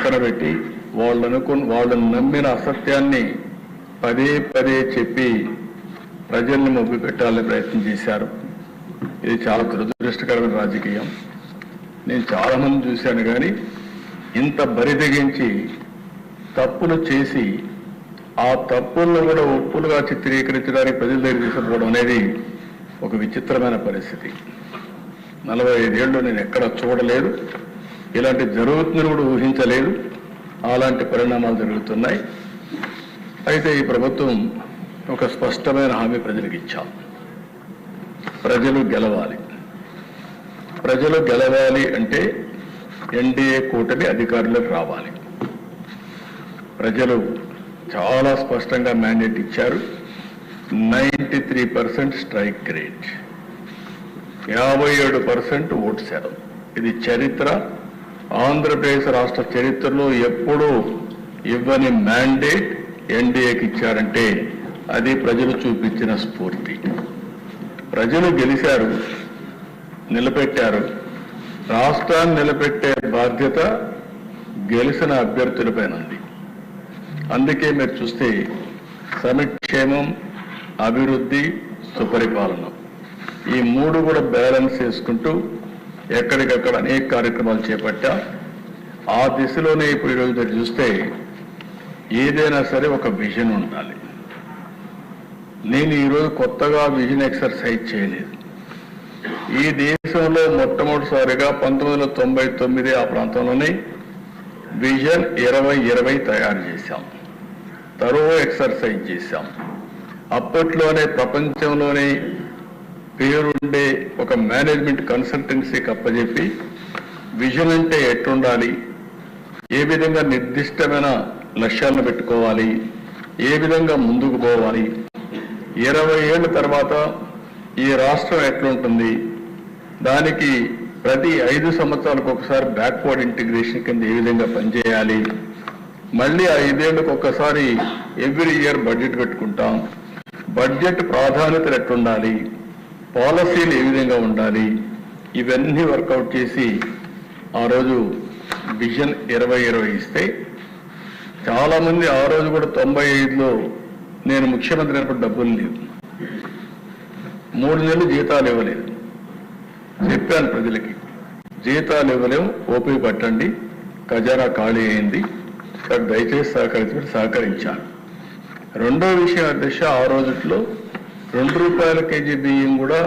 పక్కన పెట్టి వాళ్ళనుకు వాళ్ళను నమ్మిన అసత్యాన్ని పదే పదే చెప్పి ప్రజల్ని మొగ్గు పెట్టాలని ప్రయత్నం చేశారు. ఇది చాలా దురదృష్టకరమైన రాజకీయం. నేను చాలా మంది చూశాను కానీ ఇంత బరిదగించి తప్పులు చేసి ఆ తప్పులను కూడా ఒప్పులుగా చిత్రీకరించడానికి ప్రజల దగ్గర తీసుకుపోవడం అనేది ఒక విచిత్రమైన పరిస్థితి. నలభై ఐదేళ్ళు నేను ఎక్కడ చూడలేదు. ఇలాంటి జరుగుతుందని కూడా ఊహించలేదు. అలాంటి పరిణామాలు జరుగుతున్నాయి. అయితే ఈ ప్రభుత్వం ఒక స్పష్టమైన హామీ ప్రజలకు ఇచ్చాం. ప్రజలు గెలవాలి. ప్రజలు గెలవాలి అంటే ఎన్డీఏ కూటమి అధికారులకు రావాలి. ప్రజలు చాలా స్పష్టంగా మ్యాండేట్ ఇచ్చారు. Ninety three percent strike rate. యాభై ఏడు పర్సెంట్ ఓటు శాతం. ఇది చరిత్ర. ఆంధ్రప్రదేశ్ రాష్ట్ర చరిత్రలో ఎప్పుడూ ఇవ్వని మ్యాండేట్ ఎన్డీఏకి ఇచ్చారంటే అది ప్రజలు చూపించిన స్ఫూర్తి. ప్రజలు గెలిచారు నిలబెట్టారు. రాష్ట్రాన్ని నిలబెట్టే బాధ్యత గెలిచిన అభ్యర్థులపైన ఉంది. అందుకే మీరు చూస్తే సమిక్షేమం అభివృద్ధి సుపరిపాలన ఈ మూడు కూడా బ్యాలెన్స్ చేసుకుంటూ ఎక్కడికక్కడ అనేక కార్యక్రమాలు చేపట్టా. ఆ దిశలోనే ఇప్పుడు ఈరోజు మీరు చూస్తే ఏదైనా సరే ఒక విజన్ ఉండాలి. నేను ఈరోజు కొత్తగా విజన్ ఎక్సర్సైజ్ చేయలేదు. ఈ దేశంలో మొట్టమొదటిసారిగా పంతొమ్మిది వందల తొంభై తొమ్మిది ఆ ప్రాంతంలోనే విజన్ ఇరవై ఇరవై తయారు చేశాం. తరువు ఎక్సర్సైజ్ చేశాం. అప్పట్లోనే ప్రపంచంలోనే పేరుండే ఒక మేనేజ్మెంట్ కన్సల్టెన్సీకి అప్పజెప్పి విజన్ అంటే ఎట్టుండాలి ఏ విధంగా నిర్దిష్టమైన లక్ష్యాలను పెట్టుకోవాలి? ఏ విధంగా ముందుకు పోవాలి? ఇరవై ఏళ్ళ తర్వాత ఈ రాష్ట్రం ఎట్లుంటుంది? దానికి ప్రతి ఐదు సంవత్సరాలకు ఒకసారి బ్యాక్వర్డ్ ఇంటిగ్రేషన్ కింద ఏ విధంగా పనిచేయాలి? మళ్ళీ ఐదేళ్ళకు ఒక్కసారి ఎవ్రీ ఇయర్ బడ్జెట్ పెట్టుకుంటాం. బడ్జెట్ ప్రాధాన్యతలు ఎట్లుండాలి? పాలసీలు ఏ విధంగా ఉండాలి? ఇవన్నీ వర్కౌట్ చేసి ఆ రోజు విజన్ ఇరవై ఇరవై ఇస్తే చాలామంది ఆ రోజు కూడా తొంభై ఐదులో నేను ముఖ్యమంత్రి అయినప్పుడు డబ్బులు లేవు. మూడు నెలలు జీతాలు ఇవ్వలేదు. చెప్పాను ప్రజలకి జీతాలు ఇవ్వలేము ఓపిక పట్టండి ఖజానా ఖాళీ అయింది దయచేసి సహకరించమని సహకరించాను రెండో విషయం అధ్యక్ష ఆ రోజుట్లో రెండు రూపాయల కేజీ బియ్యం కూడా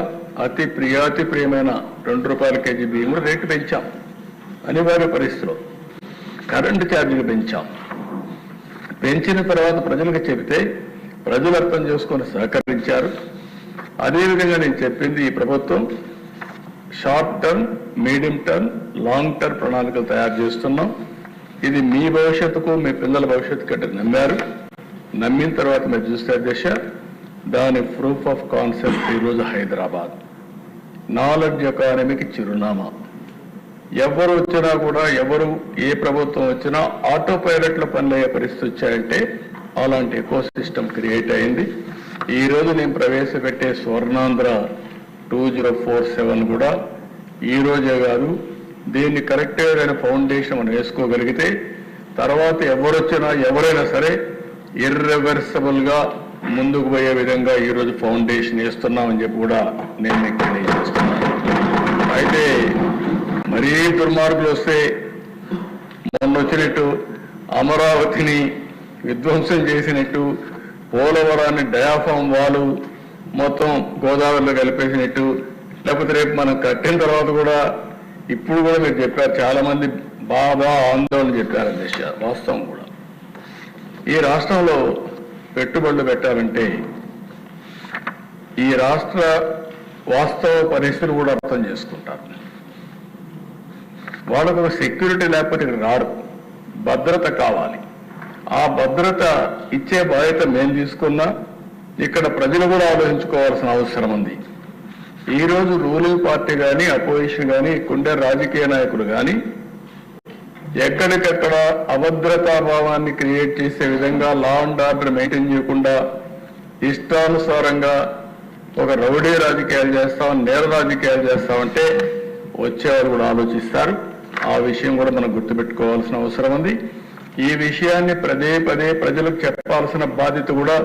అతి ప్రియాతి ప్రియమైన రెండు రూపాయల కేజీ బియ్యం కూడా రేటు పెంచాం. అనివార్య పరిస్థితిలో. కరెంటు ఛార్జీలు పెంచాం. పెంచిన తర్వాత ప్రజలకు చెబితే ప్రజలు అర్థం చేసుకొని సహకరించారు. అదేవిధంగా నేను చెప్పింది ఈ ప్రభుత్వం short term medium term long term ప్రణాళికలు తయారు చేస్తున్నాం. ఇది మీ భవిష్యత్తుకు మీ పిల్లల భవిష్యత్తు కంటే నమ్మారు. నమ్మిన తర్వాత మీరు చూస్తే దిశ దాని ప్రూఫ్ ఆఫ్ కాన్సెప్ట్ ఈరోజు హైదరాబాద్. నాలెడ్జ్ ఎకానమీకి చిరునామా. ఎవరు వచ్చినా కూడా ఎవరు ఏ ప్రభుత్వం వచ్చినా ఆటో పైలట్ల పనులయ్యే పరిస్థితి వచ్చాయంటే అలాంటి ఎకో సిస్టమ్ క్రియేట్ అయింది. ఈ రోజు నేను ప్రవేశపెట్టే Swarnandhra two zero four seven కూడా ఈ రోజే కాదు. దీన్ని కరెక్ట్గా ఫౌండేషన్ మనం వేసుకోగలిగితే తర్వాత ఎవరొచ్చినా ఎవరైనా సరే ఇర్రివర్సబుల్గా ముందుకు పోయే విధంగా ఈరోజు ఫౌండేషన్ వేస్తున్నామని చెప్పి కూడా నేను మీకు తెలియజేస్తున్నాను. అయితే మరీ దుర్మార్గులు వస్తే మొన్న వచ్చినట్టు అమరావతిని విధ్వంసం చేసినట్టు పోలవరాన్ని డయాఫామ్ వాలు మొత్తం గోదావరిలో కలిపేసినట్టు లేకపోతే రేపు మనం కట్టిన తర్వాత కూడా ఇప్పుడు కూడా మీరు చెప్పారు చాలా మంది బాగా ఆందోళన చెప్పారని చేశారు వాస్తవం కూడా. ఈ రాష్ట్రంలో పెట్టుబడులు పెట్టాలంటే ఈ రాష్ట్ర వాస్తవ పరిస్థితులు కూడా అర్థం చేసుకుంటారు. వాళ్ళకు ఒక సెక్యూరిటీ లేకపోతే ఇక్కడ రారు భద్రత కావాలి. ఆ భద్రత ఇచ్చే బాధ్యత మేము తీసుకున్నా ఇక్కడ ప్రజలు కూడా ఆలోచించుకోవాల్సిన అవసరం ఉంది. ఈ రోజు రూలింగ్ పార్టీ కానీ అపోజిషన్ కానీ కుండే రాజకీయ నాయకులు కానీ ఎక్కడికెక్కడ అభద్రతా భావాన్ని క్రియేట్ చేసే విధంగా లా అండ్ ఆర్డర్ మెయింటైన్ చేయకుండా ఇష్టానుసారంగా ఒక రౌడీ రాజకీయాలు చేస్తాం నేర రాజకీయాలు చేస్తామంటే వచ్చేవారు కూడా ఆలోచిస్తారు. ఆ విషయం కూడా మనం గుర్తుపెట్టుకోవాల్సిన అవసరం ఉంది. ఈ విషయాన్ని పదే పదే ప్రజలకు చెప్పాల్సిన బాధ్యత కూడా